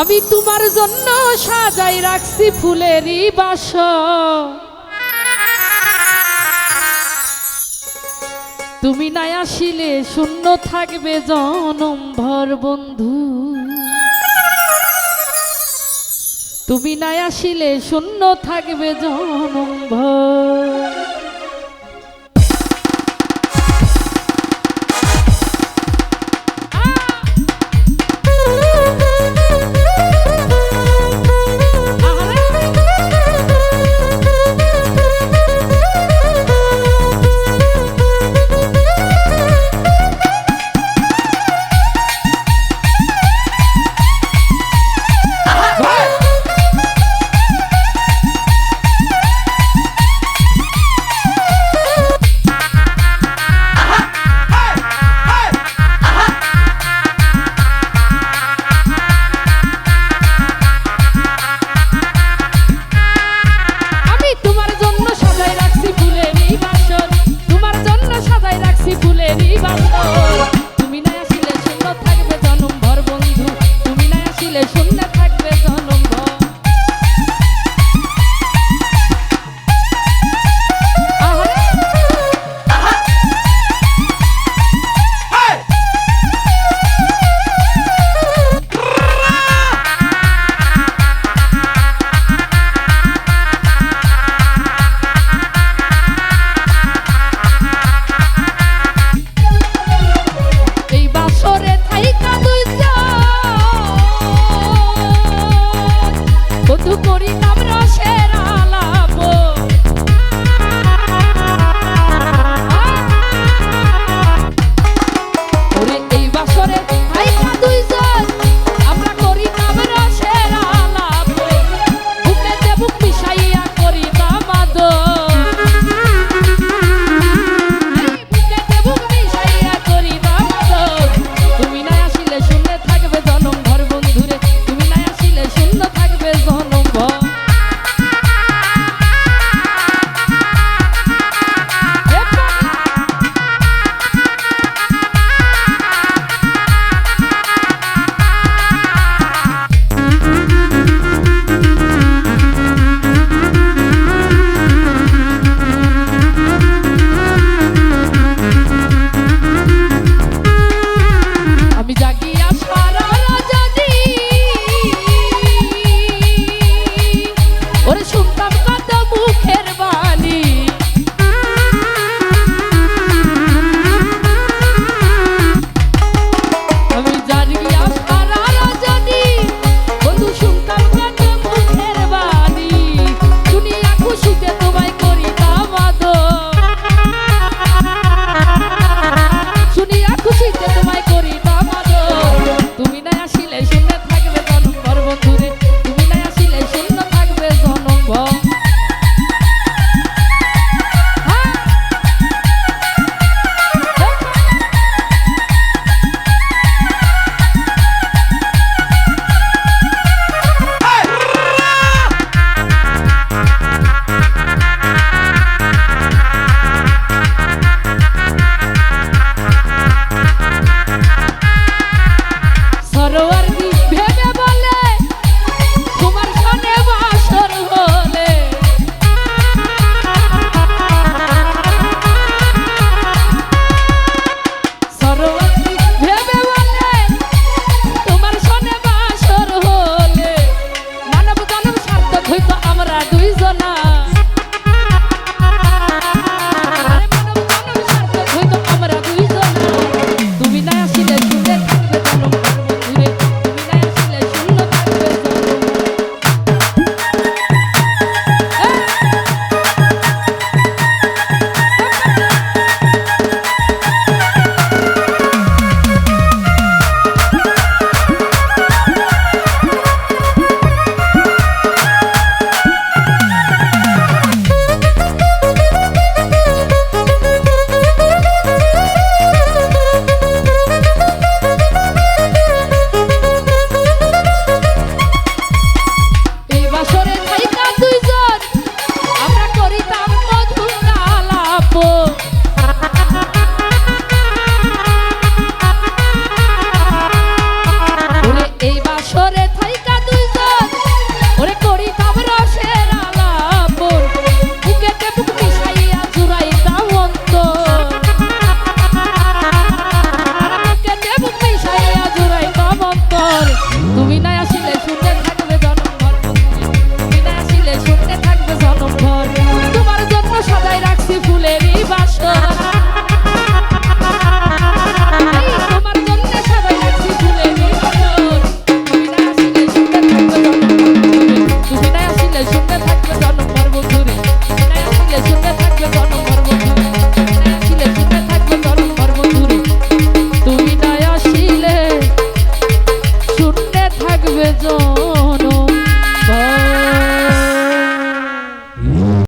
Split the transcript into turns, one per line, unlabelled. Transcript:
আমি তোমার জন্য সাজাই রাখছি ফুলেরই বাস। তুমি নাই আসিলে, শূন্য থাকবে জনম ভর বন্ধু। তুমি নাই আসিলে, শূন্য থাকবে জনম ভর।